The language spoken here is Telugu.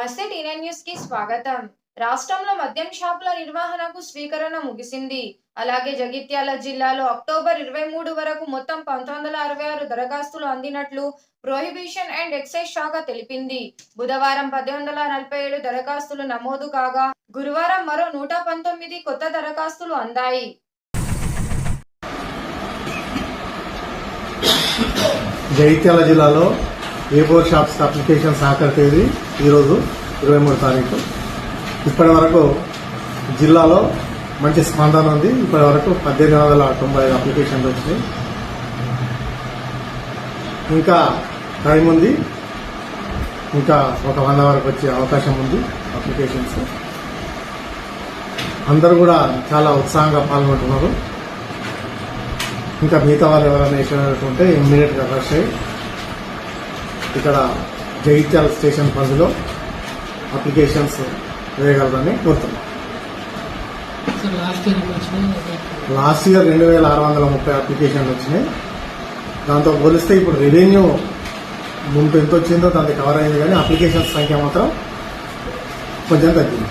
నమస్తే టీనైన్ న్యూస్కి స్వాగతం. రాష్ట్రంలో మద్యం షాపుల నిర్వహణకు స్వీకరణ ముగిసింది. అలాగే జగిత్యాల జిల్లాలో అక్టోబర్ ఇరవై మూడు వరకు మొత్తం పంతొమ్మిది వందల అరవై ఆరు దరఖాస్తులు అందినట్లు ప్రొహిబిషన్ అండ్ ఎక్సైజ్ శాఖ తెలిపింది. బుధవారం పద్దెనిమిది వందల నలభై ఏడు దరఖాస్తులు నమోదు కాగా గురువారం మరో నూట పంతొమ్మిది కొత్త దరఖాస్తులు అందాయి. జగిత్యాల జిల్లాలో ఏ ఫోర్ షాప్స్ అప్లికేషన్స్ ఆఖరి తేదీ ఈరోజు ఇరవై మూడు తారీఖు ఇప్పటి వరకు జిల్లాలో మంచి స్పందన ఉంది. ఇప్పటి వరకు పద్దెనిమిది వందల తొంభై ఐదు అప్లికేషన్లు వచ్చినాయి. ఇంకా టైం ఉంది. ఇంకా ఒక వంద వరకు వచ్చే అవకాశం ఉంది అప్లికేషన్స్ అందరూ కూడా చాలా ఉత్సాహంగా పాల్గొంటున్నారు. ఇంకా మిగతా వాళ్ళు ఎవరైనా ఇష్టమైనటువంటి ఇమ్మీడియట్గా రష్ అయ్యి ఇక్కడ జగిత్యాల స్టేషన్ పరిధిలో అప్లికేషన్స్ వేయగలరని కోరుతున్నాం. లాస్ట్ ఇయర్ రెండు వేల ఆరు వందల ముప్పై అప్లికేషన్లు వచ్చినాయి. దాంతో పోలిస్తే ఇప్పుడు రెవెన్యూ ముందు ఎంత వచ్చిందో దానికి కవర్ అయింది కానీ అప్లికేషన్స్ సంఖ్య మాత్రం కొంచెం తగ్గింది.